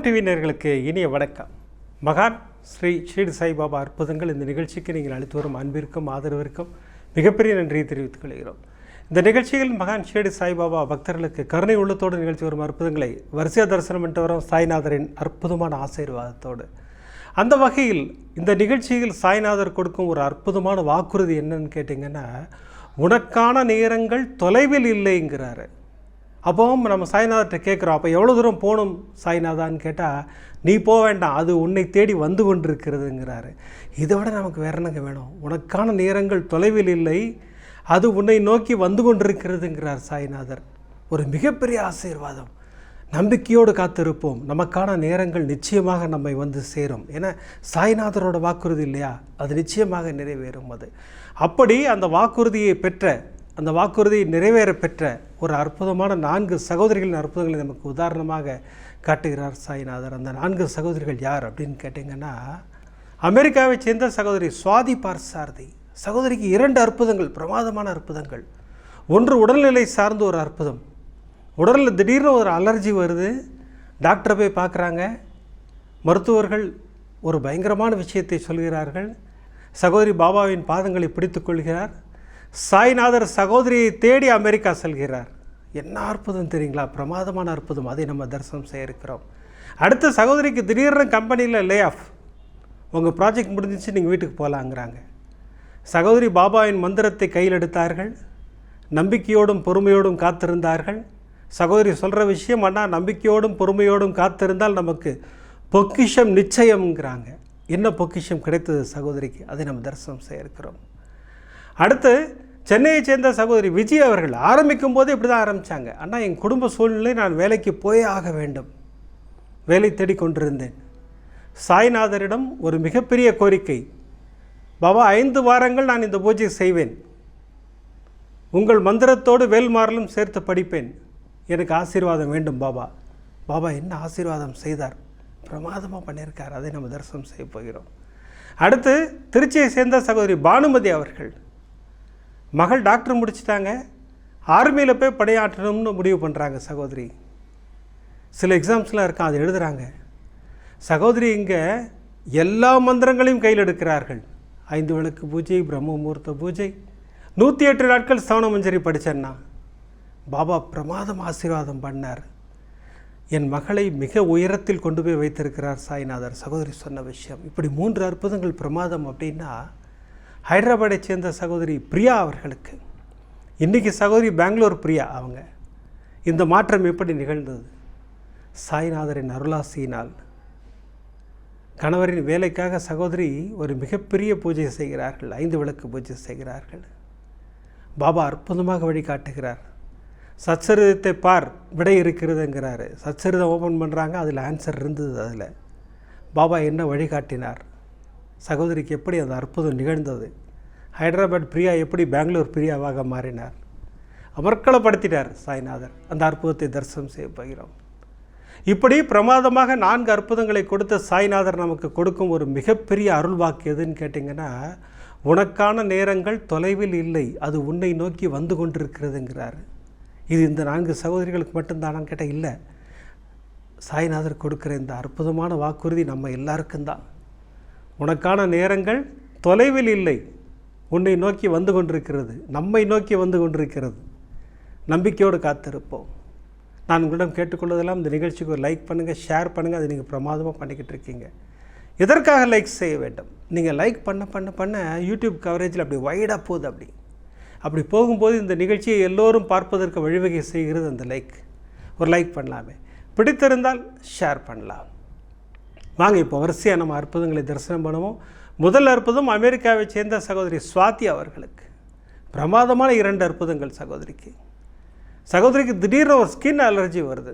கோபுரம் டிவி இனிய வணக்கம். மகான் ஸ்ரீ ஷீடு சாய்பாபா அற்புதங்கள் இந்த நிகழ்ச்சிக்கு நீங்கள் அளித்து வரும் அன்பிற்கும் ஆதரவிற்கும் மிகப்பெரிய நன்றியை தெரிவித்துக் கொள்கிறோம். இந்த நிகழ்ச்சியில் மகான் ஷீடு சாய்பாபா பக்தர்களுக்கு கருணை உள்ளத்தோடு நிகழ்ச்சி வரும் அற்புதங்களை வரிசையா தரிசனம் பண்ணிட்டு வரும் சாய்நாதரின் அற்புதமான ஆசீர்வாதத்தோடு. அந்த வகையில் இந்த நிகழ்ச்சியில் சாய்நாதர் கொடுக்கும் ஒரு அற்புதமான வாக்குறுதி என்னன்னு கேட்டிங்கன்னா உனக்கான நேரங்கள் தொலைவில் இல்லைங்கிறாரு. அப்போவும் நம்ம சாய்நாதர்கிட்ட கேட்குறோம் அப்போ எவ்வளோ தூரம் போகணும் சாய்நாதான்னு கேட்டால் நீ போக வேண்டாம் அது உன்னை தேடி வந்து கொண்டிருக்கிறதுங்கிறாரு. இதை விட நமக்கு வேற என்னங்க வேணும்? உனக்கான நேரங்கள் தொலைவில் இல்லை அது உன்னை நோக்கி வந்து கொண்டிருக்கிறதுங்கிறார் சாய்நாதர். ஒரு மிகப்பெரிய ஆசீர்வாதம். நம்பிக்கையோடு காத்திருப்போம். நமக்கான நேரங்கள் நிச்சயமாக நம்மை வந்து சேரும். ஏன்னா சாய்நாதரோட வாக்குறுதி இல்லையா? அது நிச்சயமாக நிறைவேறும் அது. அப்படி அந்த வாக்குறுதியை பெற்ற அந்த வாக்குறுதியை நிறைவேற பெற்ற ஒரு அற்புதமான நான்கு சகோதரிகளின் அற்புதங்களை நமக்கு உதாரணமாக காட்டுகிறார் சாய்நாதர். அந்த நான்கு சகோதரிகள் யார் அப்படின்னு கேட்டிங்கன்னா அமெரிக்காவைச் சேர்ந்த சகோதரி சுவாதி பார்சாரதி. சகோதரிக்கு இரண்டு அற்புதங்கள் பிரமாதமான அற்புதங்கள். ஒன்று உடல்நிலை சார்ந்த ஒரு அற்புதம். உடலில் திடீர்னு ஒரு அலர்ஜி வருது டாக்டரை போய் பார்க்குறாங்க. மருத்துவர்கள் ஒரு பயங்கரமான விஷயத்தை சொல்கிறார்கள். சகோதரி பாபாவின் பாதங்களை பிடித்துக்கொள்கிறார் கொள்கிறார். சாய்நாதர் சகோதரியை தேடி அமெரிக்கா செல்கிறார். என்ன அற்புதம் தெரியுங்களா? பிரமாதமான அற்புதம். அதை நம்ம தரிசனம் செய்ய இருக்கிறோம். அடுத்த சகோதரிக்கு திடீர்னு கம்பெனியில் லே ஆஃப் உங்கள் ப்ராஜெக்ட் முடிஞ்சிச்சு நீங்கள் வீட்டுக்கு போகலாங்கிறாங்க சகோதரி பாபாவின் மந்திரத்தை கையில் எடுத்தார்கள். நம்பிக்கையோடும் பொறுமையோடும் காத்திருந்தார்கள். சகோதரி சொல்கிற விஷயம் அண்ணா நம்பிக்கையோடும் பொறுமையோடும் காத்திருந்தால் நமக்கு பொக்கிஷம் நிச்சயம்ங்கிறாங்க. என்ன பொக்கிஷம் கிடைத்தது சகோதரிக்கு? அதை நம்ம தரிசனம் செய்ய இருக்கிறோம். அடுத்து சென்னையை சேர்ந்த சகோதரி விஜய் அவர்கள் ஆரம்பிக்கும் போது இப்படி தான் ஆரம்பித்தாங்க அண்ணா என் குடும்ப சூழ்நிலை நான் வேலைக்கு போயே ஆக வேண்டும். வேலை தேடிக்கொண்டிருந்தேன் சாய்நாதரிடம் ஒரு மிகப்பெரிய கோரிக்கை. பாபா ஐந்து வாரங்கள் நான் இந்த பூஜை செய்வேன். உங்கள் மந்திரத்தோடு வேல்மாறலும் சேர்த்து படிப்பேன். எனக்கு ஆசீர்வாதம் வேண்டும் பாபா. பாபா என்ன ஆசீர்வாதம் செய்தார்? பிரமாதமாக பண்ணியிருக்கார். அதை நம்ம தரிசனம் செய்ய போகிறோம். அடுத்து திருச்சியை சேர்ந்த சகோதரி பானுமதி அவர்கள். மகள் டாக்டர் முடிச்சிட்டாங்க. ஆர்மியில் போய் படையாற்றணும்னு முடிவு பண்ணுறாங்க சகோதரி. சில எக்ஸாம்ஸ்லாம் இருக்கான் அதை எழுதுகிறாங்க சகோதரி இங்கே எல்லா மந்திரங்களையும் கையில் எடுக்கிறார்கள். ஐந்து விளக்கு பூஜை பிரம்ம முகூர்த்த பூஜை நூற்றி எட்டு நாட்கள் சவண மஞ்சரி படித்தேன்னா பாபா பிரமாதம் ஆசீர்வாதம் பண்ணார். என் மகளை மிக உயரத்தில் கொண்டு போய் வைத்திருக்கிறார் சாய்நாதர். சகோதரி சொன்ன விஷயம் இப்படி மூன்று அற்புதங்கள் பிரமாதம் அப்படின்னா ஹைதராபாடை சேர்ந்த சகோதரி பிரியா அவர்களுக்கு. இன்றைக்கி சகோதரி பெங்களூர் பிரியா அவங்க. இந்த மாற்றம் எப்படி நிகழ்ந்தது? சாய்நாதரின் அருளாசியினால். கணவரின் வேலைக்காக சகோதரி ஒரு மிகப்பெரிய பூஜை செய்கிறார்கள். ஐந்து விளக்கு பூஜை செய்கிறார்கள். பாபா அற்புதமாக வழிகாட்டுகிறார். சச்சரிதத்தை பார் விடை இருக்கிறதுங்கிறாரு. சச்சரிதம் ஓப்பன் பண்ணுறாங்க அதில் ஆன்சர் இருந்தது அதில். பாபா என்ன வழிகாட்டினார்? சகோதரிக்கு எப்படி அந்த அற்புதம் நிகழ்ந்தது? ஹைதராபாத் பிரியா எப்படி பெங்களூர் பிரியாவாக மாறினார்? அமர்க்களப்படுத்தினார் சாய்நாதர். அந்த அற்புதத்தை தரிசனம் செய்ய போகிறோம். இப்படி பிரமாதமாக நான்கு அற்புதங்களை கொடுத்த சாய்நாதர் நமக்கு கொடுக்கும் ஒரு மிகப்பெரிய அருள் வாக்கு எதுன்னு கேட்டிங்கன்னா உனக்கான நேரங்கள் தொலைவில் இல்லை அது உன்னை நோக்கி வந்து கொண்டிருக்கிறதுங்கிறார். இது இந்த நான்கு சகோதரிகளுக்கு மட்டும்தானான்னு கேட்டால் இல்லை. சாய்நாதர் கொடுக்குற இந்த அற்புதமான வாக்குறுதி நம்ம எல்லாருக்கும் தான் உனக்கான நேரங்கள் தொலைவில் இல்லை. உன்னை நோக்கி வந்து கொண்டிருக்கிறது. நம்மை நோக்கி வந்து கொண்டிருக்கிறது. நம்பிக்கையோடு காத்திருப்போம். நான் உங்களிடம் கேட்டுக்கொள்வதெல்லாம் இந்த நிகழ்ச்சிக்கு ஒரு லைக் பண்ணுங்கள் ஷேர் பண்ணுங்கள் அதை நீங்கள் பிரமாதமாக பண்ணிக்கிட்டு இருக்கீங்க. எதற்காக லைக் செய்ய வேண்டும்? நீங்கள் லைக் பண்ண பண்ண பண்ண யூடியூப் கவரேஜில் அப்படி வைடாக போகுது அப்படி. அப்படி போகும்போது இந்த நிகழ்ச்சியை எல்லோரும் பார்ப்பதற்கு வழிவகை செய்கிறது அந்த லைக் ஒரு லைக் பண்ணலாமே. பிடித்திருந்தால் ஷேர் பண்ணலாம். வாங்க இப்போ வரிசையாக நம்ம அற்புதங்களை தரிசனம் பண்ணுவோம். முதல் அற்புதம் அமெரிக்காவை சேர்ந்த சகோதரி சுவாதி அவர்களுக்கு. பிரமாதமான இரண்டு அற்புதங்கள் சகோதரிக்கு. சகோதரிக்கு திடீர்னு ஒரு ஸ்கின் அலர்ஜி வருது.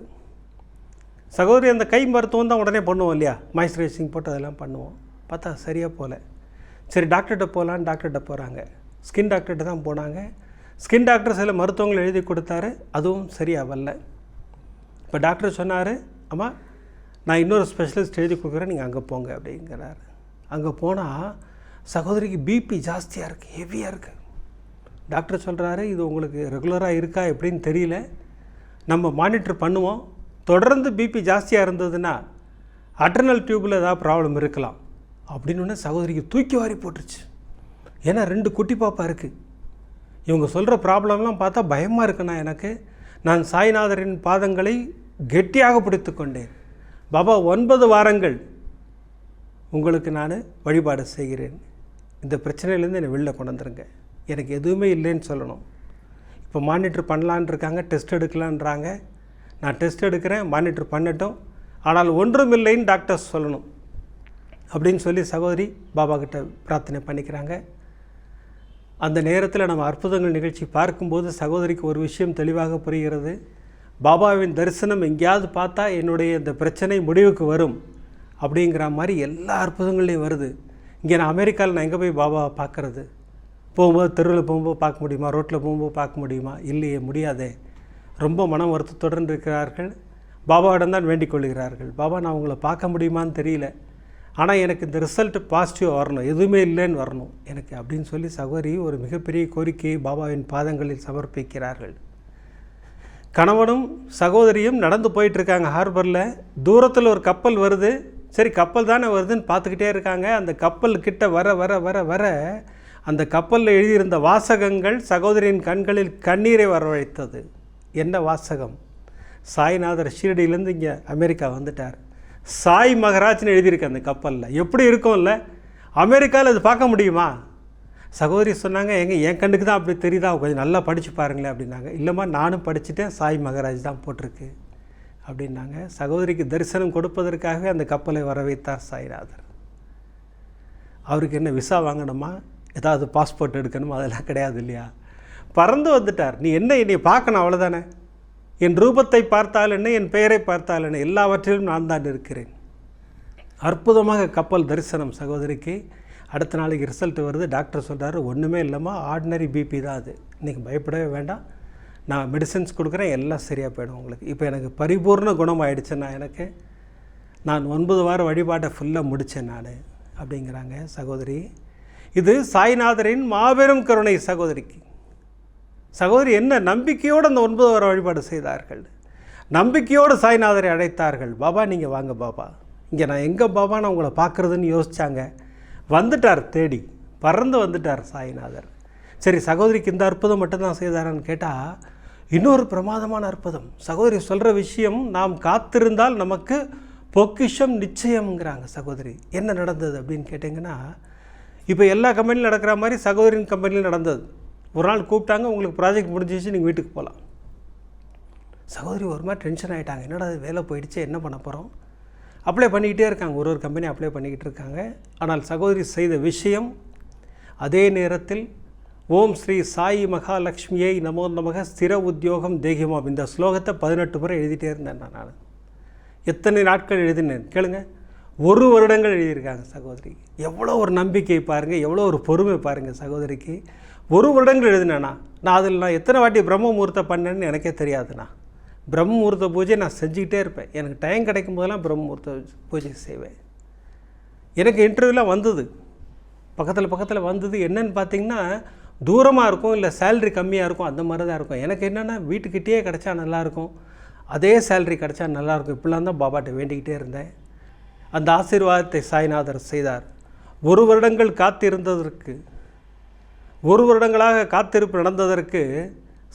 சகோதரி அந்த கை மருத்துவம் தான் உடனே பண்ணுவோம் இல்லையா? மாய்ஸ்சரைசிங் போட்டு அதெல்லாம் பண்ணுவோம். பார்த்தா சரியாக போகல சரி டாக்டர்கிட்ட போகலான்னு டாக்டர்கிட்ட போகிறாங்க ஸ்கின் டாக்டர்கிட்ட தான் போனாங்க. ஸ்கின் டாக்டர் சில மருத்துவங்கள் எழுதி கொடுத்தாரு. அதுவும் சரியாக வரல. இப்போ டாக்டர் சொன்னார் அம்மா நான் இன்னொரு ஸ்பெஷலிஸ்ட் எழுதி கொடுக்குறேன் நீங்கள் அங்கே போங்க அப்படிங்கிறாரு. அங்கே போனால் சகோதரிக்கு பிபி ஜாஸ்தியாக இருக்குது ஹெவியாக இருக்குது டாக்டர் சொல்கிறாரு இது உங்களுக்கு ரெகுலராக இருக்கா எப்படின்னு தெரியல. நம்ம மானிட்டர் பண்ணுவோம். தொடர்ந்து பிபி ஜாஸ்தியாக இருந்ததுன்னா அட்டர்னல் டியூப்பில் ஏதாவது ப்ராப்ளம் இருக்கலாம். அப்படின்னு சகோதரிக்கு தூக்கி வாரி போட்டுருச்சு. ஏன்னா ரெண்டு குட்டி பாப்பா இருக்குது இவங்க சொல்கிற ப்ராப்ளம்லாம் பார்த்தா பயமாக இருக்குண்ணா எனக்கு. நான் சாய்நாதரின் பாதங்களை கெட்டியாக பிடித்து கொண்டேன். பாபா ஒன்பது வாரங்கள் உங்களுக்கு நான் வழிபாடு செய்கிறேன். இந்த பிரச்சனையிலேருந்து என்னை வெளில கொண்டு வந்துருங்க. எனக்கு எதுவுமே இல்லைன்னு சொல்லணும். இப்போ மானிட்டர் பண்ணலான் இருக்காங்க டெஸ்ட் எடுக்கலான்றாங்க. நான் டெஸ்ட் எடுக்கிறேன் மானிட்டர் பண்ணட்டும். ஆனால் ஒன்றும் இல்லைன்னு டாக்டர்ஸ் சொல்லணும். அப்படின்னு சொல்லி சகோதரி பாபா கிட்ட பிரார்த்தனை பண்ணிக்கிறாங்க. அந்த நேரத்தில் நம்ம அற்புதங்கள் நிகழ்ச்சி பார்க்கும்போது சகோதரிக்கு ஒரு விஷயம் தெளிவாக புரிகிறது. பாபாவின் தரிசனம் எங்கேயாவது பார்த்தா என்னுடைய இந்த பிரச்சனை முடிவுக்கு வரும் அப்படிங்கிற மாதிரி எல்லா அற்புதங்கள்லேயும் வருது. இங்கே நான் அமெரிக்காவில் நான் எங்கே போய் பாபாவை பார்க்குறது? போகும்போது தெருவில் போகும்போது பார்க்க முடியுமா? ரோட்டில் போகும்போது பார்க்க முடியுமா? இல்லையே முடியாதே. ரொம்ப மன வருத்தத்துடன் இருக்கிறார்கள். பாபாவிடம் தான் வேண்டிக் கொள்கிறார்கள். பாபா நான் உங்களை பார்க்க முடியுமான்னு தெரியல. ஆனால் எனக்கு இந்த ரிசல்ட் பாசிட்டிவாக வரணும். எதுவுமே இல்லைன்னு வரணும் எனக்கு அப்படின்னு சொல்லி சகோதரி ஒரு மிகப்பெரிய கோரிக்கையை பாபாவின் பாதங்களில் சமர்ப்பிக்கிறார்கள். கணவனும் சகோதரியும் நடந்து போயிட்டுருக்காங்க ஹார்பரில். தூரத்தில் ஒரு கப்பல் வருது. சரி கப்பல் தானே வருதுன்னு பார்த்துக்கிட்டே இருக்காங்க. அந்த கப்பல் கிட்ட வர வர வர வர அந்த கப்பலில் எழுதியிருந்த வாசகங்கள் சகோதரியின் கண்களில் கண்ணீரை வரவழைத்தது. என்ன வாசகம்? சாய்நாதர் ஷீரடியிலேருந்து இங்கே அமெரிக்கா வந்துட்டார். சாய் மகராஜ்னு எழுதியிருக்கு அந்த கப்பலில். எப்படி இருக்கும்ல? அமெரிக்காவில் அது பார்க்க முடியுமா? சகோதரி சொன்னாங்க எங்க என் கண்ணுக்கு தான் அப்படி தெரியுதா? கொஞ்சம் நல்லா படித்து பாருங்களேன் அப்படின்னாங்க. இல்லைம்மா நானும் படிச்சுட்டேன். சாய் மகராஜ் தான் போட்டிருக்கு அப்படின்னாங்க. சகோதரிக்கு தரிசனம் கொடுப்பதற்காகவே அந்த கப்பலை வர வைத்தார் சாய்நாதர். அவருக்கு என்ன விசா வாங்கணுமா? ஏதாவது பாஸ்போர்ட் எடுக்கணுமா? அதெல்லாம் கிடையாது இல்லையா? பறந்து வந்துட்டார். நீ என்ன என்னை பார்க்கணும் அவ்வளோதானே என் ரூபத்தை பார்த்தால் என்ன? என் பெயரை பார்த்தால் என்ன? எல்லாவற்றிலும் நான் தான் இருக்கிறேன். அற்புதமாக கப்பல் தரிசனம் சகோதரிக்கு. அடுத்த நாளைக்கு ரிசல்ட் வருது டாக்டர் சொல்கிறாரு ஒன்றுமே இல்லைம்மா ஆர்டினரி பிபி தான் அது. இன்றைக்கி பயப்படவே வேண்டாம். நான் மெடிசன்ஸ் கொடுக்குறேன் எல்லாம் சரியாக போயிடும் உங்களுக்கு. இப்போ எனக்கு பரிபூர்ண குணம் ஆயிடுச்சுன்னா எனக்கு நான் ஒன்பது வாரம் வழிபாட்டை ஃபுல்லாக முடித்தேன் நான் அப்படிங்கிறாங்க சகோதரி. இது சாய்நாதரின் மாபெரும் கருணை சகோதரிக்கு. சகோதரி என்ன நம்பிக்கையோடு அந்த ஒன்பது வார வழிபாடு செய்தார்கள்? நம்பிக்கையோடு சாய்நாதரை அழைத்தார்கள். பாபா நீங்கள் வாங்க பாபா. இங்கே நான் எங்கே பாபா நான் உங்களை பார்க்குறதுன்னு யோசித்தாங்க வந்துட்டார் தேடி பறந்து வந்துட்டார் சாய்நாதர். சரி சகோதரிக்கு இந்த அற்புதம் மட்டும்தான் செய்தாரான்னு கேட்டால் இன்னொரு பிரமாதமான அற்புதம். சகோதரி சொல்கிற விஷயம் நாம் காத்திருந்தால் நமக்கு பொக்கிஷம் நிச்சயம்ங்கிறாங்க சகோதரி. என்ன நடந்தது அப்படின்னு கேட்டிங்கன்னா இப்போ எல்லா கம்பெனிலும் நடக்கிற மாதிரி சகோதரின் கம்பெனியில் நடந்தது. ஒரு நாள் கூப்பிட்டாங்க உங்களுக்கு ப்ராஜெக்ட் முடிஞ்சிச்சு நீங்கள் வீட்டுக்கு போகலாம் சகோதரி ஒரு மாதிரி டென்ஷன் ஆகிட்டாங்க என்னடா வேலை போயிடுச்சு என்ன பண்ண போகிறோம் அப்ளை பண்ணிக்கிட்டே இருக்காங்க. ஒரு ஒரு கம்பெனி அப்ளை பண்ணிக்கிட்டு இருக்காங்க. ஆனால் சகோதரி செய்த விஷயம் அதே நேரத்தில் ஓம் ஸ்ரீ சாயி மகாலட்சுமியை நமோ நமக ஸ்திர உத்தியோகம் தேகிமாம் இந்த ஸ்லோகத்தை பதினெட்டு முறை எழுதிட்டே இருந்தேன் நான் எத்தனை நாட்கள் எழுதினேன்? கேளுங்க. ஒரு வருடங்கள் எழுதியிருக்காங்க சகோதரி. எவ்வளோ ஒரு நம்பிக்கை பாருங்கள் எவ்வளோ ஒரு பொறுமை பாருங்கள் சகோதரிக்கு. ஒரு வருடங்கள் எழுதினேண்ணா நான் அதில் நான் எத்தனை வாட்டி பிரம்ம முகூர்த்தம் பண்ணேன்னு எனக்கே தெரியாதுண்ணா. பிரம்மமுகூர்த்த பூஜை நான் செஞ்சுக்கிட்டே இருப்பேன். எனக்கு டைம் கிடைக்கும் போதெல்லாம் பிரம்மமுகூர்த்த பூஜை செய்வேன். எனக்கு இன்டர்வியூலாம் வந்தது. பக்கத்தில் பக்கத்தில் வந்தது என்னன்னு பார்த்தீங்கன்னா தூரமாக இருக்கும் இல்லை சேல்ரி கம்மியாக இருக்கும் அந்த மாதிரி தான் இருக்கும். எனக்கு என்னென்னா வீட்டுக்கிட்டேயே கிடச்சா நல்லாயிருக்கும் அதே சேல்ரி கிடச்சா நல்லாயிருக்கும் இப்படிலாம் தான் பாபாட்ட வேண்டிக்கிட்டே இருந்தேன். அந்த ஆசீர்வாதத்தை சாய்நாதர் செய்தார். ஒரு வருடங்கள் காத்திருந்ததற்கு ஒரு வருடங்களாக காத்திருப்பு நடந்ததற்கு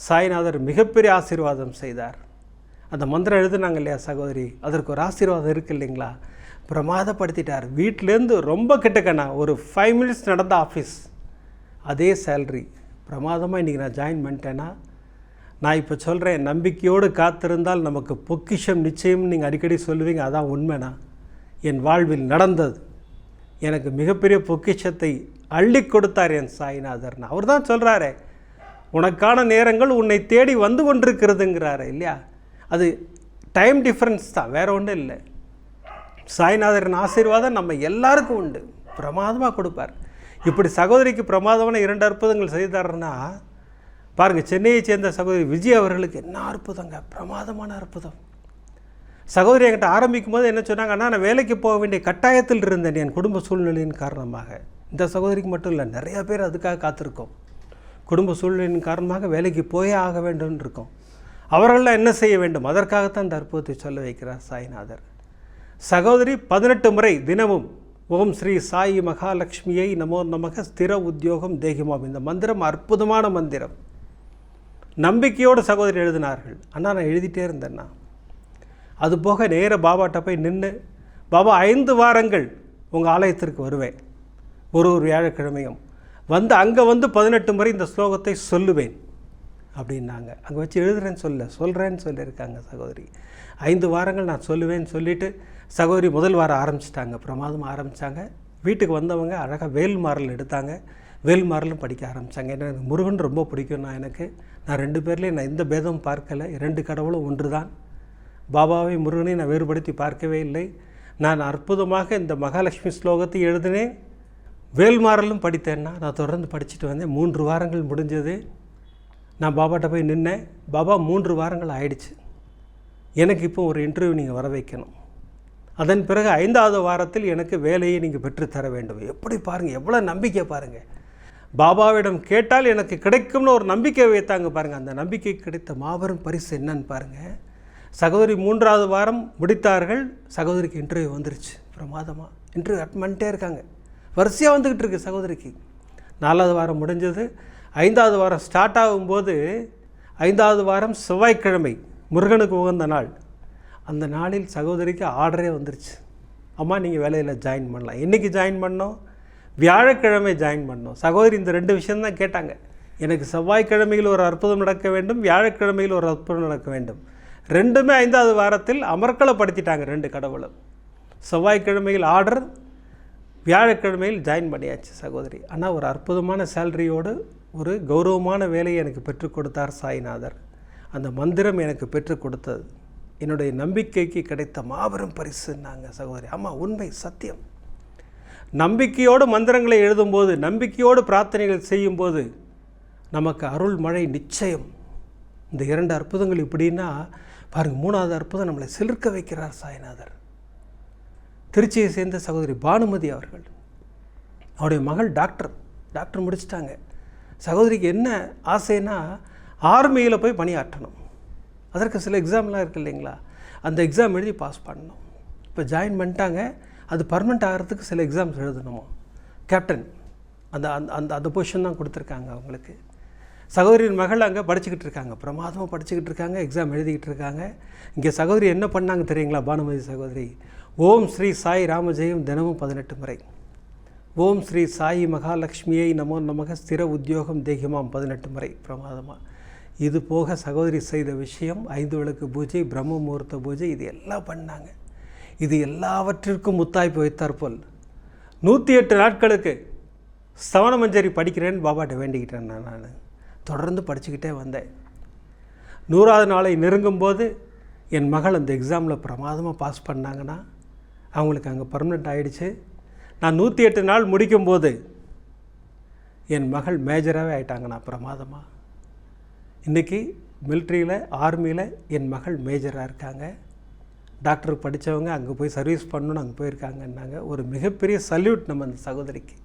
சாய்நாதர் மிகப்பெரிய ஆசீர்வாதம் செய்தார். அந்த மந்திரம் எழுதுனாங்க இல்லையா சகோதரி? அதற்கு ஒரு ஆசீர்வாதம் இருக்குது இல்லைங்களா? பிரமாதப்படுத்திட்டார். வீட்டிலேருந்து ரொம்ப கிட்டக்கண்ணா. ஒரு ஃபைவ் மினிட்ஸ் நடந்த ஆஃபீஸ் அதே சேல்ரி பிரமாதமாக இன்றைக்கி நான் ஜாயின் பண்ணிட்டேன்னா நான் இப்போ சொல்கிறேன் நம்பிக்கையோடு காத்திருந்தால் நமக்கு பொக்கிஷம் நிச்சயம்னு நீங்கள் அடிக்கடி சொல்லுவீங்க. அதான் உண்மைண்ணா. என் வாழ்வில் நடந்தது. எனக்கு மிகப்பெரிய பொக்கிஷத்தை அள்ளி கொடுத்தார் என் சாய்நாதர்னு. அவர் தான் சொல்கிறாரே உனக்கான நேரங்கள் உன்னை தேடி வந்து கொண்டிருக்கிறதுங்கிறாரு இல்லையா? அது டைம் டிஃப்ரென்ஸ் தான் வேறு ஒன்றும் இல்லை. சாய்நாதரின் ஆசீர்வாதம் நம்ம எல்லாருக்கும் உண்டு. பிரமாதமாக கொடுப்பார். இப்படி சகோதரிக்கு பிரமாதமான இரண்டு அற்புதங்கள் செய்தாருன்னா பாருங்கள் சென்னையை சேர்ந்த சகோதரி விஜய் அவர்களுக்கு என்ன அற்புதங்க பிரமாதமான அற்புதம். சகோதரி என்கிட்ட ஆரம்பிக்கும் போது என்ன சொன்னாங்கன்னா நான் வேலைக்கு போக வேண்டிய கட்டாயத்தில் இருந்தேன் என் குடும்ப சூழ்நிலையின் காரணமாக. இந்த சகோதரிக்கு மட்டும் இல்லை நிறையா பேர் அதுக்காக காத்திருக்கோம். குடும்ப சூழ்நிலையின் காரணமாக வேலைக்கு போயே ஆக வேண்டும் இருக்கோம். அவர்கள்லாம் என்ன செய்ய வேண்டும்? அதற்காகத்தான் தற்போது சொல்ல வைக்கிறார் சாய்நாதர். சகோதரி பதினெட்டு முறை தினமும் ஓம் ஸ்ரீ சாயி மகாலட்சுமியை நமோ நமக ஸ்திர உத்தியோகம் தேகிமாம். இந்த மந்திரம் அற்புதமான மந்திரம். நம்பிக்கையோடு சகோதரி எழுதினார்கள். அண்ணா நான் எழுதிட்டே இருந்தேன்னா அது போக நேர பாபாட்ட போய் நின்று பாபா ஐந்து வாரங்கள் உங்கள் ஆலயத்திற்கு வருவேன். ஒரு ஒரு வியாழக்கிழமையும். வந்து அங்கே வந்து பதினெட்டு முறை இந்த ஸ்லோகத்தை சொல்லுவேன். அப்படின்னாங்க. அங்கே வச்சு எழுதுறேன்னு சொல்ல சொல்கிறேன்னு சொல்லியிருக்காங்க சகோதரி. ஐந்து வாரங்கள் நான் சொல்லுவேன்னு சொல்லிவிட்டு சகோதரி முதல் வாரம் ஆரம்பிச்சிட்டாங்க. பிரமாதம் ஆரம்பித்தாங்க வீட்டுக்கு வந்தவங்க அழகாக வேல்மாறல் எடுத்தாங்க. வேல்மாறலும் படிக்க ஆரம்பித்தாங்க ஏன்னா எனக்கு முருகன் ரொம்ப பிடிக்கும் நான் எனக்கு. நான் ரெண்டு பேர்லேயும் நான் எந்த பேதமும் பார்க்கலை. ரெண்டு கடவுளும் ஒன்று தான் பாபாவை முருகனை நான் வேறுபடுத்தி பார்க்கவே இல்லை. நான் அற்புதமாக இந்த மகாலட்சுமி ஸ்லோகத்தை எழுதினேன். வேல்மாறலும் படித்தேன்னா நான் தொடர்ந்து படிச்சுட்டு வந்தேன். மூன்று வாரங்கள் முடிஞ்சது. நான் பாபாட்ட போய் நின்னேன். பாபா மூன்று வாரங்கள் ஆயிடுச்சு. எனக்கு இப்போ ஒரு இன்டர்வியூ நீங்கள் வர வைக்கணும். அதன் பிறகு ஐந்தாவது வாரத்தில் எனக்கு வேலையை நீங்கள் பெற்றுத்தர வேண்டும். எப்படி பாருங்கள் எவ்வளோ நம்பிக்கை பாருங்கள் பாபாவிடம் கேட்டால் எனக்கு கிடைக்கும்னு ஒரு நம்பிக்கை வைத்தாங்க பாருங்கள் அந்த நம்பிக்கை கிடைத்த மாபெரும் பரிசு என்னன்னு பாருங்கள் சகோதரி மூன்றாவது வாரம் முடித்தார்கள். சகோதரிக்கு இன்டர்வியூ வந்துருச்சு. பிரமாதமாக இன்டர்வியூ அட் பண்ணிட்டே இருக்காங்க. வரிசையாக வந்துக்கிட்டு இருக்கு சகோதரிக்கு. நாலாவது வாரம் முடிஞ்சது. ஐந்தாவது வாரம் ஸ்டார்ட் ஆகும்போது ஐந்தாவது வாரம் செவ்வாய்க்கிழமை முருகனுக்கு உகந்த நாள். அந்த நாளில் சகோதரிக்கு ஆர்டரே வந்துருச்சு. அம்மா நீங்கள் வேலையில் ஜாயின் பண்ணலாம். என்றைக்கு ஜாயின் பண்ணோம்? வியாழக்கிழமை ஜாயின் பண்ணோம். சகோதரி இந்த ரெண்டு விஷயந்தான் கேட்டாங்க. எனக்கு செவ்வாய்க்கிழமையில் ஒரு அற்புதம் நடக்க வேண்டும் வியாழக்கிழமையில் ஒரு அற்புதம் நடக்க வேண்டும். ரெண்டுமே ஐந்தாவது வாரத்தில் அமர்க்கலப்படுத்திட்டாங்க ரெண்டு கடவுளும். செவ்வாய்க்கிழமையில் ஆர்டர் வியாழக்கிழமையில் ஜாயின் பண்ணியாச்சு சகோதரி. ஆனால் ஒரு அற்புதமான சேலரியோடு ஒரு கௌரவமான வேலையை எனக்கு பெற்றுக் கொடுத்தார் சாய்நாதர். அந்த மந்திரம் எனக்கு பெற்றுக் கொடுத்தது. என்னுடைய நம்பிக்கைக்கு கிடைத்த மாபெரும் பரிசுன்னாங்க சகோதரி. ஆமாம் உண்மை சத்தியம். நம்பிக்கையோடு மந்திரங்களை எழுதும்போது நம்பிக்கையோடு பிரார்த்தனைகள் செய்யும்போது நமக்கு அருள் மழை நிச்சயம். இந்த இரண்டு அற்புதங்கள் இப்படின்னா பாருங்கள் மூணாவது அற்புதம் நம்மளை சிலிர்க்க வைக்கிறார் சாய்நாதர். திருச்சியை சேர்ந்த சகோதரி பானுமதி அவர்கள். அவருடைய மகள் டாக்டர். டாக்டர் முடிச்சிட்டாங்க. சகோதரிக்கு என்ன ஆசைன்னா ஆர்மியில் போய் பணியாற்றணும். அதற்கு சில எக்ஸாம்லாம் இருக்குது இல்லைங்களா? அந்த எக்ஸாம் எழுதி பாஸ் பண்ணணும். இப்போ ஜாயின் பண்ணிட்டாங்க. அது பர்மனெண்ட் ஆகிறதுக்கு சில எக்ஸாம்ஸ் எழுதணுமா? கேப்டன் அந்த அந்த அந்த அந்த பொசிஷன் தான் கொடுத்துருக்காங்க அவங்களுக்கு. சகோதரியின் மகள் அங்கே படிச்சுக்கிட்டு இருக்காங்க. பிரமாதமாக படிச்சுக்கிட்டு இருக்காங்க. எக்ஸாம் எழுதிக்கிட்டு இருக்காங்க. இங்கே சகோதரி என்ன பண்ணாங்க தெரியுங்களா? பானுமதி சகோதரி. ஓம் ஸ்ரீ சாய் ராமஜெயம் தினமும் பதினெட்டு முறை. ஓம் ஸ்ரீ சாயி மகாலட்சுமியை நமோ நமக ஸ்திர உத்தியோகம் தேகிமாம் பதினெட்டு முறை பிரமாதமாக இது போக சகோதரி செய்த விஷயம் ஐந்து விளக்கு பூஜை பிரம்ம முகூர்த்த பூஜை இது எல்லாம் பண்ணாங்க. இது எல்லாவற்றிற்கும் முத்தாய்ப்பு வைத்தார் போல். நூற்றி எட்டு நாட்களுக்கு சவண மஞ்சரி படிக்கிறேன்னு பாபாட்ட வேண்டிக்கிட்டேன் நான் நான். தொடர்ந்து படிச்சுக்கிட்டே வந்தேன். நூறாவது நாளை நெருங்கும்போது என் மகள் அந்த எக்ஸாமில் பிரமாதமாக பாஸ் பண்ணாங்கன்னா அவங்களுக்கு அங்கே பர்மனெண்ட் ஆகிடுச்சு நான் நூற்றி எட்டு நாள் முடிக்கும்போது என் மகள் மேஜராகவே ஆயிட்டாங்கண்ணா பிரமாதமாக இன்றைக்கி மிலிட்ரியில் ஆர்மியில் என் மகள் மேஜராக இருக்காங்க. டாக்டர் படித்தவங்க அங்கே போய் சர்வீஸ் பண்ணணும்னு அங்கே போயிருக்காங்கன்னாங்க. ஒரு மிகப்பெரிய சல்யூட் நம்ம அந்த சகோதரிக்கு.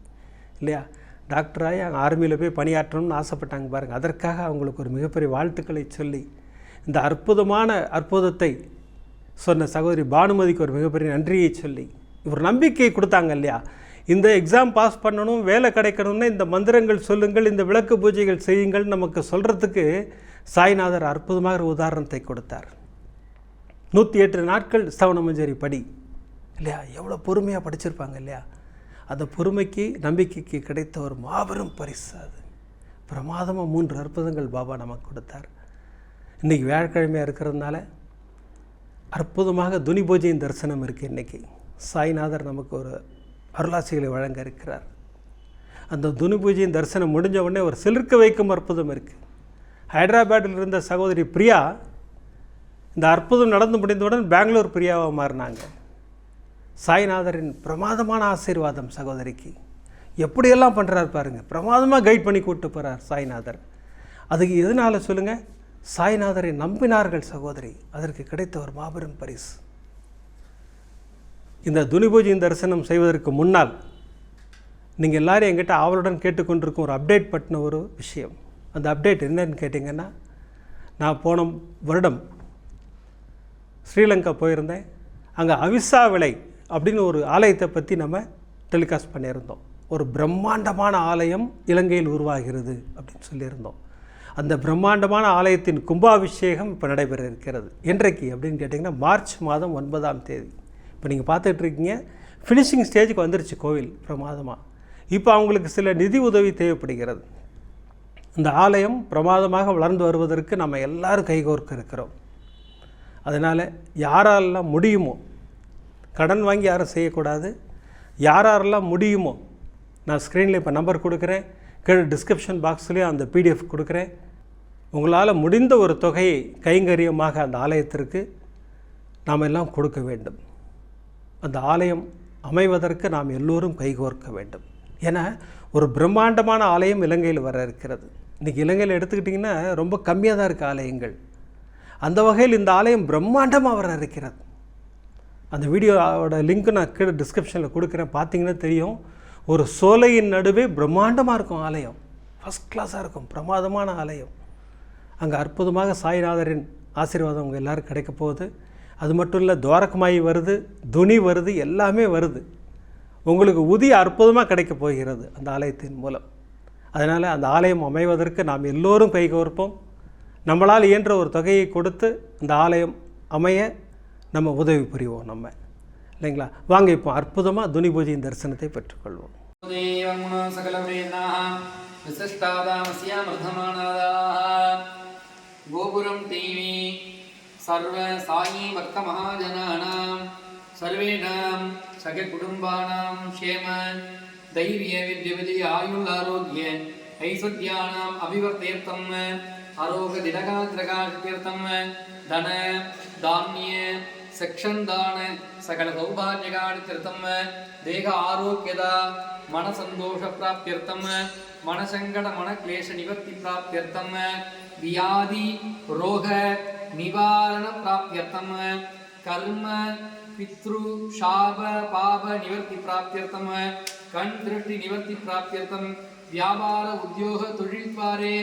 இல்லையா? டாக்டராகி அங்கே ஆர்மியில் போய் பணியாற்றணும்னு ஆசைப்பட்டாங்க பாருங்கள் அதற்காக அவங்களுக்கு ஒரு மிகப்பெரிய வாழ்த்துக்களை சொல்லி இந்த அற்புதமான அற்புதத்தை சொன்ன சகோதரி பானுமதிக்கு ஒரு மிகப்பெரிய நன்றியை சொல்லி இவர் நம்பிக்கை கொடுத்தாங்க இல்லையா? இந்த எக்ஸாம் பாஸ் பண்ணணும் வேலை கிடைக்கணும்னா இந்த மந்திரங்கள் சொல்லுங்கள் இந்த விளக்கு பூஜைகள் செய்யுங்கள் நமக்கு சொல்கிறதுக்கு சாய்நாதர் அற்புதமாக ஒரு உதாரணத்தை கொடுத்தார். நூற்றி எட்டு நாட்கள் சவணமஞ்சரி படி. இல்லையா? எவ்வளோ பொறுமையாக படிச்சிருப்பாங்க இல்லையா? அந்த பொறுமைக்கு நம்பிக்கைக்கு கிடைத்த ஒரு மாபெரும் பரிசு அது. பிரமாதமாக மூன்று அற்புதங்கள் பாபா நமக்கு கொடுத்தார். இன்றைக்கி வியாழக்கிழமையாக இருக்கிறதுனால அற்புதமாக துனி பூஜையின் தரிசனம் இருக்குது இன்றைக்கி சாய்நாதர் நமக்கு ஒரு அருளாசிகளை வழங்க இருக்கிறார். அந்த துனி பூஜையின் தரிசனம் முடிஞ்ச உடனே ஒரு சிலிர்க்க வைக்கும் அற்புதம் இருக்குது ஹைதராபாத்தில் இருந்த சகோதரி பிரியா இந்த அற்புதம் நடந்து முடிந்தவுடன் பெங்களூர் பிரியாவாக மாறினாங்க. சாய்நாதரின் பிரமாதமான ஆசீர்வாதம் சகோதரிக்கு. எப்படியெல்லாம் பண்ணுறாரு பாருங்கள் பிரமாதமாக கைட் பண்ணி கூப்பிட்டு போகிறார் சாய்நாதர். அதுக்கு எதனால் சொல்லுங்கள் சாய்நாதரை நம்பினார்கள் சகோதரி அதற்கு கிடைத்த ஒரு மாபெரும் பரிசு. இந்த துனிபூஜையின் தரிசனம் செய்வதற்கு முன்னால் நீங்கள் எல்லோரும் எங்கிட்ட ஆவலுடன் கேட்டுக்கொண்டிருக்கும் ஒரு அப்டேட் பட்டின ஒரு விஷயம். அந்த அப்டேட் என்னன்னு கேட்டிங்கன்னா நான் போன வருடம் ஸ்ரீலங்கா போயிருந்தேன். அங்கே அவிசா விலை அப்படின்னு ஒரு ஆலயத்தை பற்றி நம்ம டெலிகாஸ்ட் பண்ணியிருந்தோம். ஒரு பிரம்மாண்டமான ஆலயம் இலங்கையில் உருவாகிறது அப்படின்னு சொல்லியிருந்தோம். அந்த பிரம்மாண்டமான ஆலயத்தின் கும்பாபிஷேகம் இப்போ நடைபெற இருக்கிறது. என்றைக்கு அப்படின்னு கேட்டிங்கன்னா மார்ச் மாதம் ஒன்பதாம் தேதி. இப்போ நீங்கள் பார்த்துட்ருக்கீங்க ஃபினிஷிங் ஸ்டேஜுக்கு வந்துருச்சு கோவில் பிரமாதமாக இப்போ அவங்களுக்கு சில நிதி உதவி தேவைப்படுகிறது. இந்த ஆலயம் பிரமாதமாக வளர்ந்து வருவதற்கு நம்ம எல்லாரும் கைகோர்க்க இருக்கிறோம். அதனால் யாரெல்லாம் முடியுமோ கடன் வாங்கி யாரும் செய்யக்கூடாது யாரெல்லாம் முடியுமோ நான் ஸ்க்ரீனில் இப்போ நம்பர் கொடுக்குறேன் கீழே டிஸ்கிரிப்ஷன் பாக்ஸ்லேயும் அந்த பிடிஎஃப் கொடுக்குறேன். உங்களால் முடிந்த ஒரு தொகையை கைங்கரியமாக அந்த ஆலயத்திற்கு நாம் எல்லாம் கொடுக்க வேண்டும். அந்த ஆலயம் அமைவதற்கு நாம் எல்லோரும் கைகோர்க்க வேண்டும். ஏன்னா ஒரு பிரம்மாண்டமான ஆலயம் இலங்கையில் வர இருக்கிறது. இன்றைக்கி இலங்கையில் எடுத்துக்கிட்டிங்கன்னா ரொம்ப கம்மியாக தான் இருக்குது ஆலயங்கள். அந்த வகையில் இந்த ஆலயம் பிரம்மாண்டமாக வர இருக்கிறது. அந்த வீடியோவோட லிங்க்கு நான் கீழே டிஸ்கிரிப்ஷனில் கொடுக்குறேன். பார்த்தீங்கன்னா தெரியும். ஒரு சோலையின் நடுவே பிரம்மாண்டமாக இருக்கும் ஆலயம். ஃபஸ்ட் கிளாஸாக இருக்கும். பிரமாதமான ஆலயம். அங்கே அற்புதமாக சாய்நாதரின் ஆசீர்வாதம் உங்கள் எல்லோரும் கிடைக்க போகுது. அது மட்டும் இல்லை துவாரகமாயி வருது துணி வருது எல்லாமே வருது. உங்களுக்கு உதி அற்புதமாக கிடைக்க போகிறது அந்த ஆலயத்தின் மூலம். அதனால் அந்த ஆலயம் அமைவதற்கு நாம் எல்லோரும் கைகோர்ப்போம் நம்மளால் இயன்ற ஒரு தொகையை கொடுத்து அந்த ஆலயம் அமைய நம்ம உதவி புரிவோம் நம்ம. இல்லைங்களா? வாங்க இப்போ அற்புதமாக துணி பூஜையின் தரிசனத்தை பெற்றுக்கொள்வோம். விசிஷ்டாதாமசியாமர்தமானாதா கோபுரம் தீவி गोपुरं टीवी सर्व साई भक्तमहाजनानां सर्वेषां सखकुटुम्बानां क्षेम धैर्य विद्यविजय आयुरारोग्य ऐश्वर्याणाम् अभिवर्त्यर्थम् आरोग्यदिनगात्रकार्थ्यर्थं धन धान्य ಸಕ್ಷಂದಾನ ಸಕಲ ಸೌಭಾಗ್ಯಗಾಢ್ಯರ್ಥಂ ದೇಹ ಆರೋಗ್ಯದ ಮನ ಸಂತೋಷ ಪ್ರಾಪ್ತ್ಯರ್ಥಂ ಮನಸಂಗಡ ಮನ ಕ್ಲೇಶ ನಿವೃತ್ತಿ ಪ್ರಾಪ್ತ್ಯರ್ಥಂ வியாதி ரோக நிவாரண பிராப்தியர்த்தம் கர்ம பித்ரு ஷாப பாப நிவர்த்தி பிராப்தியர்த்தம் கண் திருஷ்டி நிவர்த்தி பிராப்தியர்த்தம் வியாபார உத்தியோக தொழில்வாரே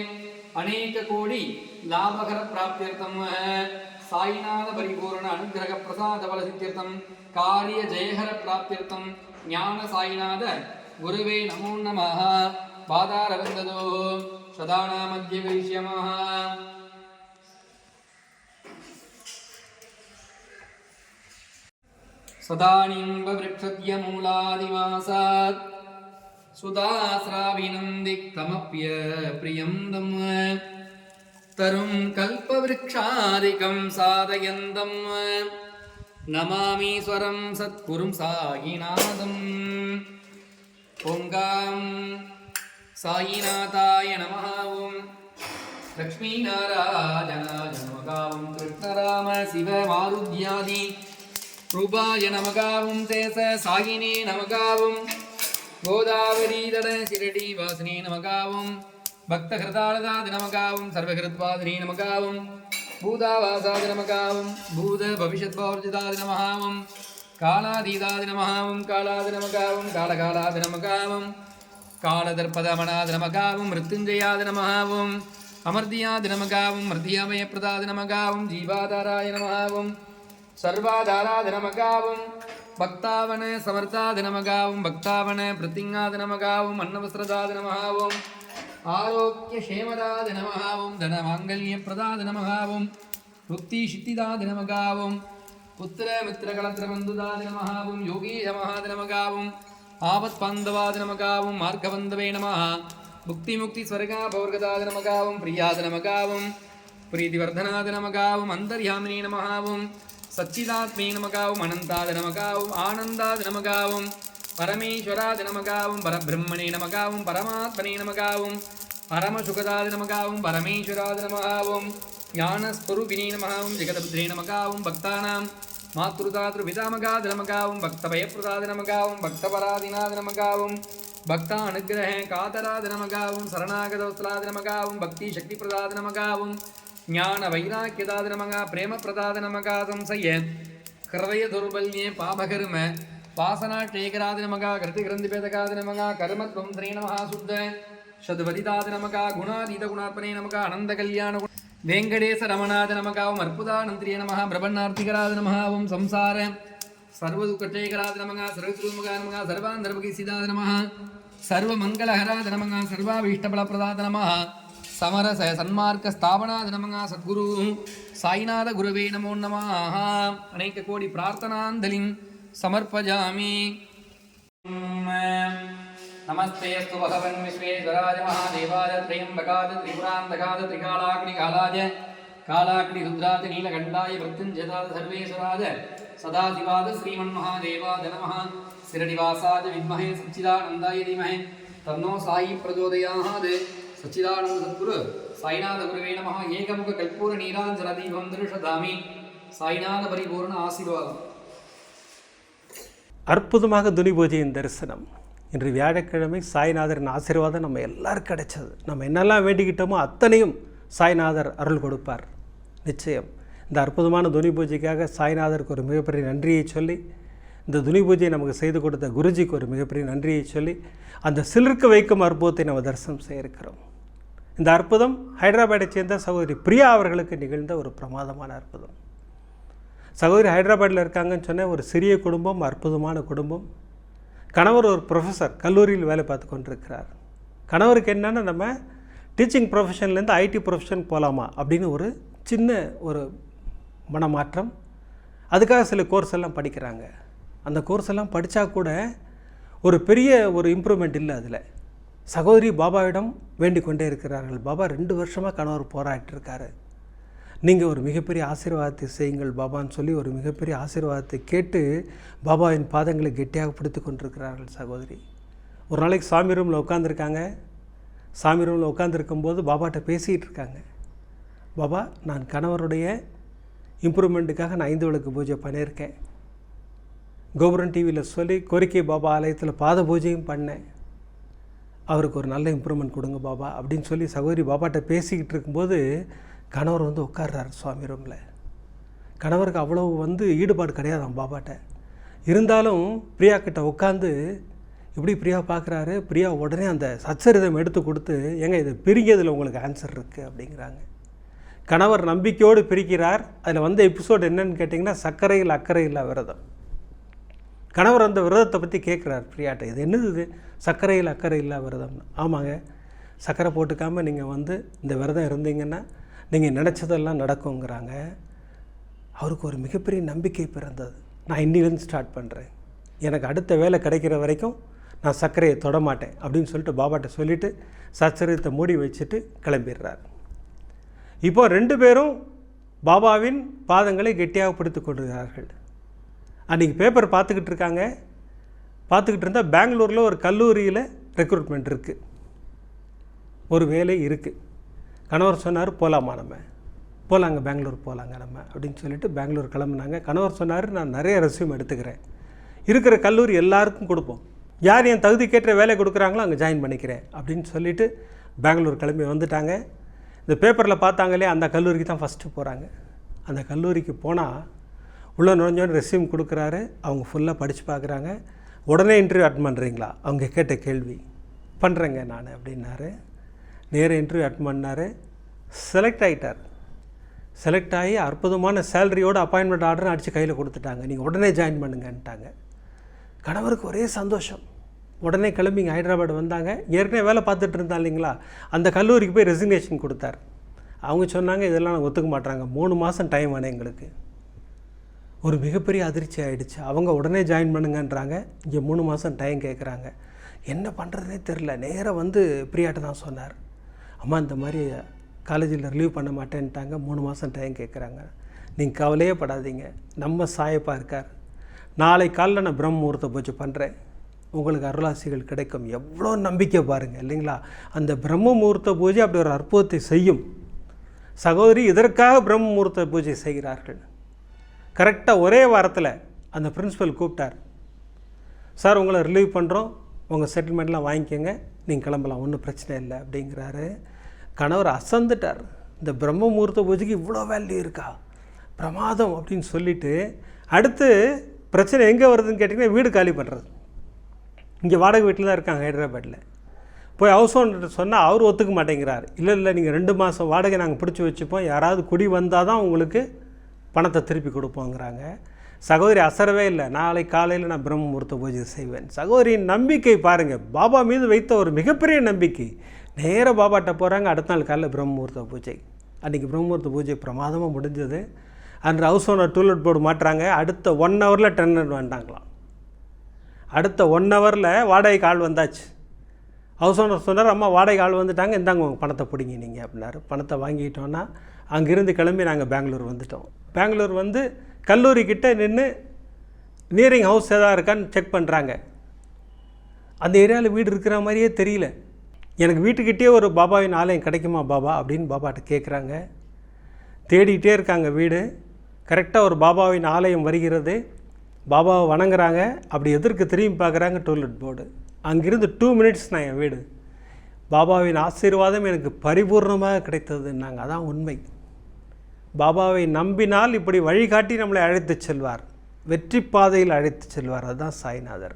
அநேக கோடி லாபகர பிராப்தியர்த்தம் சாய்நாத பரிபூர்ண அனுகிரக பிரசாத பலசித்தியர்த்தம் காரிய ஜெயகர பிராப்தியர்த்தம் ஞான சாய்நாத குருவே நமோ நம பாதாரவிந்ததோ. सदानामद्य वैश्यमः सदानिम्बवृक्षद्यमूलादिवासात् सुदास्राविनं दिक्तमप्य प्रियं दम् तरुं कल्पवृक्षादिकं साधयन्तं नमामीश्वरं सत्कुरुं सायिनादम् पुङ्गाम् சாயிநாதாய நமஹாவும் லக்ஷ்மீநாராயணாய நமகாவும் கிருஷ்ணராம சிவ மாருத்யாதி ரூபாய நமகாவும் தேச சாயினே நமகாவும் கோதாவரீதட சிரடி வாசினே நமகாவும் பக்தகிருதாரதாதி நமகாவும் சர்வகிருத்வாதினே நமகாவும் பூதாவாசாதி நமகாவும் பூத பவிஷத்வார்ஜிதாதி நமகாவும் காலாதீதாதி நமகாவும் காலாதி நமகாவும் காலகாலாதி நமகாவும் காலதர்பதமனாத நமகாவும் மிருத்துஞ்சயாத நமகாவும் அமர்தியாத நமகாவும் மிருத்தியமயப்பிரதாதி நமகாவும் ஜீவாதாராய நமகாவும் சர்வாதாராத நமகாவும் பக்தாவன சமர்த்தாத நமகாவும் பக்தாவன பிரதிங்காதி நமகாவும் அன்னவஸ்திரதாதி நமகாவும் ஆரோக்கிய சேமதாத நமகாவும் தன மாங்கல்ய பிரதாத நமகாவும் புத்தி சித்திதாத நமகாவும் புத்திர மித்திர கலத்திர பந்துதாத நமகாவும் யோகீஷ மகாத நமகாவும் ஆபத் பாந்தவாத நமகாவும் மார்க்கபந்தவே நமஹ புக்தி முக்தி ஸ்வர்கா பௌர்கதாத நமகாவும் பிரியாத நமகாவும் பிரீதிவர்தனாத நமகாவும் அந்தர்யாமினி நமகாவும் சச்சிதாத்மே நமகாவும் அனந்தாத நமகாவும் ஆனந்தாத நமகாவும் பரமேஸ்வராத நமகாவும் பரபிரம்மணே நமகாவும் பரமாத்மனே நமகாவும் பரமசுகதாத நமகாவும் பரமேஸ்வராத நமகாவும் ஞானஸ்வரூபிணே நமகாவும் ஜெகதபுத்ரே நமகாவும் பக்தானாம் மாத்ருதாதிருபிதாமகாதிரமகாவும் பக்தபயப்பிரதாதிரமகாவும் பக்தபராதினாதிரமகாவும் பக்தா அனுகிரக காதராதிரமகாவும் சரணாகதோஸ்தலாதிரமகாவும் பக்தி சக்தி பிரதாதிரமகாவும் ஞான வைராக்கியதாதிரமகா பிரேம பிரதாதிரமகா சம்சய ஹிருதய துர்பல்யே பாபகர்ம வாசனாட்டேகராதிரமகா கிருதிகிரந்திபேதகாதிரமகா கர்மத்வம் ஸ்ரீநமகா சுத்த சதுபதிதாதிரமகா குணாதீத குணாத்மனே நமகா அனந்த கல்யாண वेङ्कटेश रमणाद नमः ओं अर्पुदानन्त्रिय नमः प्रपन्नार्तिकराद नमः ओं संसार सर्वदुःखटेकराद नमः सर्वसुमगा नमः सर्वान्धर्मकीसिदाद नमः सर्वमङ्गलहराद नमः सर्वाभीष्टफलप्रदाद नमः समरस सन्मार्गस्थापनाद नमः सद्गुरु सायिनाथ गुरवे नमो नमः अनेककोटिप्रार्थनाञ्जलिं समर्पयामि அநேக கோடி பிரார்த்தனாந்தலிம் சமர்ப்பஜாமி नमस्तेऽस्तु भगवन् विश्वेश्वराय महादेवाय त्र्यम्बकाय त्रिपुरान्तकाय त्रिकालाग्निकालाय कालाग्निरुद्राय नीलकण्ठाय मृत्युञ्जयाय सर्वेश्वराय सदाशिवाय श्रीमन्महादेवाय नमः शिरडिवासाय विद्महे सच्चिदानन्दाय धीमहि तन्नो साई प्रचोदयात् सच्चिदानन्द सद्गुरु साईनाथ गुरुवे नमः एकमुख कल्पूर नीराञ्जनदीपं दर्शदामि साईनाथ परिपूर्ण आशीर्वादम् அற்புதமாக துனி பூஜையின் தரிசனம் இன்று வியாழக்கிழமை சாய்நாதரின் ஆசீர்வாதம் நம்ம எல்லாரும் கிடைச்சது. நம்ம என்னெல்லாம் வேண்டிக்கிட்டோமோ அத்தனையும் சாய்நாதர் அருள் கொடுப்பார். நிச்சயம். இந்த அற்புதமான துணி பூஜைக்காக சாய்நாதருக்கு ஒரு மிகப்பெரிய நன்றியை சொல்லி இந்த துணி பூஜையை நமக்கு செய்து கொடுத்த குருஜிக்கு ஒரு மிகப்பெரிய நன்றியை சொல்லி அந்த சிலிர்க்க வைக்கும் அற்புதத்தை நம்ம தரிசனம் செய்ய இருக்கிறோம். இந்த அற்புதம் ஹைதராபாத்தை சேர்ந்த சகோதரி பிரியா அவர்களுக்கு நிகழ்ந்த ஒரு பிரமாதமான அற்புதம். சகோதரி ஹைதராபாத்தில் இருக்காங்கன்னு சொன்ன ஒரு சிறிய குடும்பம் அற்புதமான குடும்பம். கணவர் ஒரு ப்ரொஃபஸர் கல்லூரியில் வேலை பார்த்து கொண்டிருக்கிறார். கணவருக்கு என்னென்னா நம்ம டீச்சிங் ப்ரொஃபஷன்லேருந்து ஐடி ப்ரொஃபஷன் போகலாமா அப்படின்னு ஒரு சின்ன ஒரு மனமாற்றம். அதுக்காக சில கோர்ஸ் எல்லாம் படிக்கிறாங்க. அந்த கோர்ஸ் எல்லாம் படித்தா கூட ஒரு பெரிய ஒரு இம்ப்ரூவ்மெண்ட் இல்லை அதில். சகோதரி பாபாவிடம் வேண்டிக் கொண்டே இருக்கிறார்கள். பாபா ரெண்டு வருஷமாக கணவர் போராட்டிருக்காரு நீங்கள் ஒரு மிகப்பெரிய ஆசீர்வாதத்தை செய்யுங்கள் பாபான்னு சொல்லி ஒரு மிகப்பெரிய ஆசீர்வாதத்தை கேட்டு பாபாவின் பாதங்களை கெட்டியாக பிடித்து கொண்டிருக்கிறார்கள் சகோதரி. ஒரு நாளைக்கு சாமி ரூமில் உட்காந்துருக்காங்க சாமி ரூமில் உட்காந்துருக்கும்போது பாபாட்ட பேசிகிட்டு இருக்காங்க. பாபா நான் கணவருடைய இம்ப்ரூவ்மெண்ட்டுக்காக நான் ஐந்து விளக்கு பூஜை பண்ணியிருக்கேன். கோபுரம் டிவியில் சொல்லி கோரிக்கை பாபா ஆலயத்தில் பாத பூஜையும் பண்ணேன். அவருக்கு ஒரு நல்ல இம்ப்ரூவ்மெண்ட் கொடுங்க பாபா அப்படின்னு சொல்லி சகோதரி பாபாட்ட பேசிக்கிட்டு இருக்கும்போது கணவர் வந்து உட்கார்றாரு சுவாமி ரூமில். கணவருக்கு அவ்வளோ வந்து ஈடுபாடு கிடையாதாம் பாபாட்ட இருந்தாலும் பிரியா கிட்ட உட்காந்து இப்படி பிரியா பார்க்குறாரு பிரியா உடனே அந்த சச்சரிதம் எடுத்து கொடுத்து ஏங்க இதை பிரிக்கிறதுல உங்களுக்கு ஆன்சர் இருக்குது அப்படிங்கிறாங்க. கணவர் நம்பிக்கையோடு பிரிக்கிறார். அதில் வந்த எபிசோடு என்னன்னு கேட்டிங்கன்னா சர்க்கரையில் அக்கறை இல்லா விரதம். கணவர் அந்த விரதத்தை பற்றி கேட்குறார் பிரியாட்ட. இது என்னது இது? சர்க்கரையில் அக்கறை இல்லா விரதம்னு? ஆமாங்க. சர்க்கரை போட்டுக்காமல் நீங்கள் வந்து இந்த விரதம் இருந்தீங்கன்னா நீங்கள் நினச்சதெல்லாம் நடக்குங்கிறாங்க. அவருக்கு ஒரு மிகப்பெரிய நம்பிக்கை பிறந்தது. நான் இன்னிலேருந்து ஸ்டார்ட் பண்ணுறேன் எனக்கு அடுத்த வேலை கிடைக்கிற வரைக்கும் நான் சர்க்கரையை தொடமாட்டேன் அப்படின்னு சொல்லிட்டு பாபாட்ட சொல்லிவிட்டு சச்சரியத்தை மூடி வச்சுட்டு கிளம்பிடுறார். இப்போ ரெண்டு பேரும் பாபாவின் பாதங்களை கெட்டியாக பிடித்து கொள்கிறார்கள். அன்றைக்கி பேப்பர் பார்த்துக்கிட்டு இருக்காங்க. பார்த்துக்கிட்டு இருந்தால் பெங்களூரில் ஒரு கல்லூரியில் ரெக்ரூட்மெண்ட் இருக்குது ஒரு வேலை இருக்குது கணவர் சொன்னார் போகலாமா நம்ம. போகலாங்க பெங்களூர் போகலாங்க நம்ம. அப்படின்னு சொல்லிட்டு பெங்களூர் கிளம்புனாங்க. கணவர் சொன்னார் நான் நிறைய ரெஸ்யூம் எடுத்துக்கிறேன். இருக்கிற கல்லூரி எல்லாருக்கும் கொடுப்போம். யார் என் தகுதிக்கேற்ற வேலை கொடுக்குறாங்களோ அங்கே ஜாயின் பண்ணிக்கிறேன். அப்படின்னு சொல்லிட்டு பெங்களூர் கிளம்பி வந்துட்டாங்க. இந்த பேப்பரில் பார்த்தாங்களே அந்த கல்லூரிக்கு தான் ஃபஸ்ட்டு போகிறாங்க அந்த கல்லூரிக்கு போனால் உள்ளே நுழைஞ்சோன்னு ரெஸ்யூம் கொடுக்குறாரு. அவங்க ஃபுல்லாக படித்து பார்க்குறாங்க. உடனே இன்டர்வியூ அட்டன் பண்ணுறீங்களா அவங்க கேட்ட கேள்வி. பண்ணுறேங்க நான் அப்படின்னாரு. நேர இன்டர்வியூ அட்டன் பண்ணார். செலக்ட் ஆகிட்டார் செலக்ட் ஆகி அற்புதமான சேலரியோட அப்பாயின்மெண்ட் ஆர்டர் அடித்து கையில் கொடுத்துட்டாங்க. நீங்கள் உடனே ஜாயின் பண்ணுங்கன்ட்டாங்க. கணவருக்கு ஒரே சந்தோஷம். உடனே கிளம்பிங்க ஹைதராபாத் வந்தாங்க. ஏற்கனவே வேலை பார்த்துட்டு இருந்தா இல்லைங்களா? அந்த கல்லூரிக்கு போய் ரெசிக்னேஷன் கொடுத்தார். அவங்க சொன்னாங்க இதெல்லாம் நாங்கள் ஒத்துக்க மாட்டாங்க மூணு மாதம் டைம் வேணும் எங்களுக்கு. ஒரு மிகப்பெரிய அதிர்ச்சி ஆகிடுச்சு அவங்க உடனே ஜாயின் பண்ணுங்கன்றாங்க. இங்கே மூணு மாதம் டைம் கேட்குறாங்க என்ன பண்ணுறதுனே தெரில நேராக வந்து பிரியாட்ட தான் சொன்னார். அம்மா இந்த மாதிரி காலேஜில் ரிலீவ் பண்ண மாட்டேன்ட்டாங்க. மூணு மாதம் டைம் கேட்குறாங்க நீங்கள் கவலையே படாதீங்க. நம்ம சாயப்பா இருக்கார். நாளை காலைல நான் பிரம்ம முகூர்த்த பூஜை பண்ணுறேன் உங்களுக்கு அருளாசிகள் கிடைக்கும். எவ்வளோ நம்பிக்கை பாருங்கள் இல்லைங்களா? அந்த பிரம்ம முகூர்த்த பூஜை அப்படி ஒரு அற்புதத்தை செய்யும். சகோதரி இதற்காக பிரம்ம முகூர்த்த பூஜை செய்கிறார்கள். கரெக்டாக ஒரே வாரத்தில் அந்த பிரின்ஸிபல் கூப்பிட்டார். சார் உங்களை ரிலீவ் பண்ணுறோம் உங்கள் செட்டில்மெண்ட்லாம் வாங்கிக்கோங்க. நீங்கள் கிளம்பலாம். ஒன்றும் பிரச்சனை இல்லை. அப்படிங்கிறாரு. கணவர் அசந்துட்டார். இந்த பிரம்ம முகூர்த்த பூஜைக்கு இவ்வளோ வேல்யூ இருக்கா? பிரமாதம் அப்படின்னு சொல்லிட்டு அடுத்து பிரச்சனை எங்கே வருதுன்னு கேட்டிங்கன்னா வீடு காலி பண்ணுறது இங்கே வாடகை வீட்டில் தான் இருக்காங்க ஹைதராபாட்டில் போய் ஹவுஸ் ஓனர் சொன்னால் அவர் ஒத்துக்க மாட்டேங்கிறார். இல்லை இல்லை நீங்கள் ரெண்டு மாதம் வாடகை நாங்கள் பிடிச்சி வச்சுப்போம். யாராவது குடி வந்தால் தான் உங்களுக்கு பணத்தை திருப்பி கொடுப்போங்கிறாங்க. சகோதரி அசரவே இல்லை. நாளை காலையில் நான் பிரம்ம முகூர்த்த பூஜை செய்வேன். சகோதரியின் நம்பிக்கை பாருங்கள் பாபா மீது வைத்த ஒரு மிகப்பெரிய நம்பிக்கை. நேராக பாபாட்ட போகிறாங்க அடுத்த நாள் காலையில் பிரம்மூர்த்த பூஜை. அன்றைக்கி பிரம்மூர்த்த பூஜை பிரமாதமாக முடிஞ்சது. அன்று ஹவுஸ் ஓனர் டூலெட் போர்டு மாட்டுறாங்க அடுத்த ஒன் ஹவரில் டென்னர் வேண்டாங்களாம் அடுத்த ஒன் ஹவரில் வாடகை கால் வந்தாச்சு. ஹவுஸ் ஓனர் சொன்னார் அம்மா வாடகை ஆள் வந்துட்டாங்க இந்தாங்க உங்கள் பணத்தை பிடிங்க நீங்கள் அப்படின்னாரு. பணத்தை வாங்கிட்டோன்னா அங்கேருந்து கிளம்பி நாங்கள் பெங்களூர் வந்துட்டோம். பெங்களூர் வந்து கல்லூரிக்கிட்ட நின்று நியரிங் ஹவுஸ் எதாவது இருக்கான்னு செக் பண்ணுறாங்க அந்த ஏரியாவில் வீடு இருக்கிற மாதிரியே தெரியல. எனக்கு வீட்டுக்கிட்டே ஒரு பாபாவின் ஆலயம் கிடைக்குமா பாபா அப்படின்னு பாபாட்ட கேட்குறாங்க தேடிக்கிட்டே இருக்காங்க வீடு. கரெக்டாக ஒரு பாபாவின் ஆலயம் வருகிறது. பாபாவை வணங்குறாங்க. அப்படி எதிர்க்கு திரும்பி பார்க்குறாங்க டூலெட் போர்டு. அங்கிருந்து டூ மினிட்ஸ் நான் என் வீடு. பாபாவின் ஆசீர்வாதம் எனக்கு பரிபூர்ணமாக கிடைத்ததுன்னாங்க. அதான் உண்மை. பாபாவை நம்பினால் இப்படி வழிகாட்டி நம்மளை அழைத்து செல்வார். வெற்றி பாதையில் அழைத்துச் செல்வார். அதுதான் சாய்நாதர்.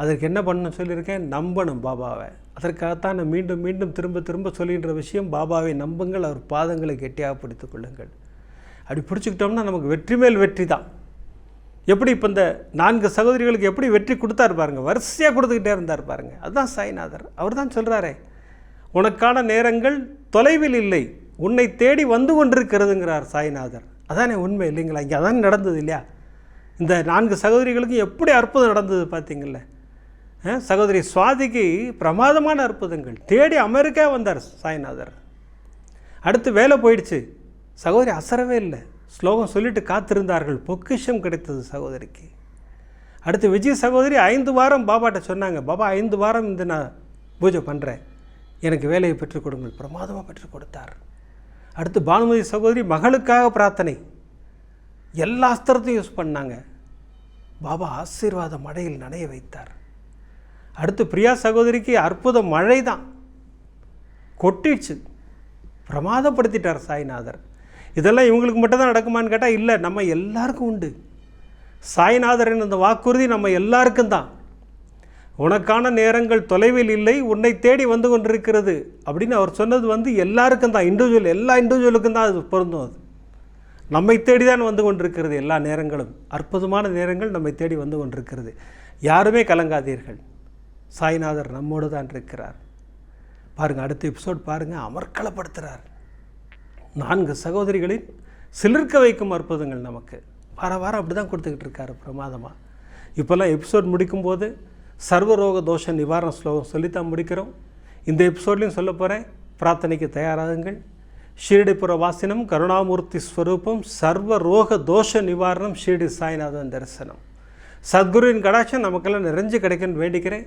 அதற்கு என்ன பண்ணணும் சொல்லியிருக்கேன்? நம்பணும் பாபாவை. அதற்காகத்தான் நான் மீண்டும் மீண்டும் திரும்ப திரும்ப சொல்கின்ற விஷயம் பாபாவை நம்புங்கள் அவர் பாதங்களை கெட்டியாக பிடித்து கொள்ளுங்கள். அப்படி பிடிச்சிக்கிட்டோம்னா நமக்கு வெற்றி மேல் வெற்றி தான். எப்படி இப்போ இந்த நான்கு சகோதரிகளுக்கு எப்படி வெற்றி கொடுத்தாரு பாருங்க. வரிசையாக கொடுத்துக்கிட்டே இருந்தார் பாருங்க. அதுதான் சாய்நாதர். அவர் தான் சொல்கிறாரே உனக்கான நேரங்கள் தொலைவில் இல்லை. உன்னை தேடி வந்து கொண்டிருக்கிறதுங்கிறார் சாய்நாதர். அதானே உண்மை இல்லைங்களா? இங்கே அதான் நடந்தது இல்லையா? இந்த நான்கு சகோதரிகளுக்கும் எப்படி அற்புதம் நடந்தது பார்த்தீங்களே சகோதரி சுவாதிக்கு பிரமாதமான அற்புதங்கள். தேடி அமெரிக்கா வந்தார் சாய்நாதர். அடுத்து வேலை போயிடுச்சு. சகோதரி அசரவே இல்லை. ஸ்லோகம் சொல்லிட்டு காத்திருந்தார்கள். பொக்கிஷம் கிடைத்தது சகோதரிக்கு. அடுத்து விஜய் சகோதரி ஐந்து வாரம் பாபாட்ட சொன்னாங்க. பாபா ஐந்து வாரம் இந்த நான் பூஜை பண்ணுறேன் எனக்கு வேலையை பெற்றுக் கொடுங்கள். பிரமாதமாக பெற்றுக் கொடுத்தார். அடுத்து பானுமதி சகோதரி மகளுக்காக பிரார்த்தனை. எல்லா அஸ்திரத்தையும் யூஸ் பண்ணாங்க. பாபா ஆசீர்வாத மழையில் நனைய வைத்தார். அடுத்து பிரியா சகோதரிக்கு அற்புத மழை தான் கொட்டிடுச்சு. பிரமாதப்படுத்திட்டார் சாய்நாதர். இதெல்லாம் இவங்களுக்கு மட்டும் தான் நடக்குமான்னு கேட்டால் இல்லை நம்ம எல்லாருக்கும் உண்டு. சாய்நாதரின் அந்த வாக்குறுதி நம்ம எல்லாருக்கும் தான். உனக்கான நேரங்கள் தொலைவில் இல்லை உன்னை தேடி வந்து கொண்டிருக்கிறது அப்படின்னு அவர் சொன்னது வந்து எல்லாருக்கும் தான். இண்டிவிஜுவல் எல்லா இண்டிவிஜுவலுக்கும் தான் அது பொருந்தும் அது. நம்மை தேடி தான் வந்து கொண்டிருக்கிறது எல்லா நேரங்களும். அற்புதமான நேரங்கள் நம்மை தேடி வந்து கொண்டிருக்கிறது. யாருமே கலங்காதீர்கள். சாய்நாதர் நம்மோடு தான் இருக்கிறார். பாருங்கள் அடுத்த எபிசோட் பாருங்கள் அமர்க்களப்படுத்துகிறார் நான்கு சகோதரிகளின் சிலிர்க்க வைக்கும் அற்புதங்கள் நமக்கு. வார வாரம் அப்படி தான் கொடுத்துக்கிட்டு இருக்காரு பிரமாதமாக இப்போல்லாம் எபிசோட் முடிக்கும்போது சர்வரோக தோஷ நிவாரண ஸ்லோகம் சொல்லித்தான் முடிக்கிறோம். இந்த எபிசோட்லையும் சொல்ல போகிறேன் பிரார்த்தனைக்கு தயாராகுங்கள். ஷீரடிபுர வாசினம் கருணாமூர்த்தி ஸ்வரூபம் சர்வ ரோக தோஷ நிவாரணம் ஷீரடி சாய்நாதன் தரிசனம். சத்குருவின் கடாட்சம் நமக்கெல்லாம் நிறைஞ்சு கிடைக்கும்னு வேண்டிக்கிறேன்.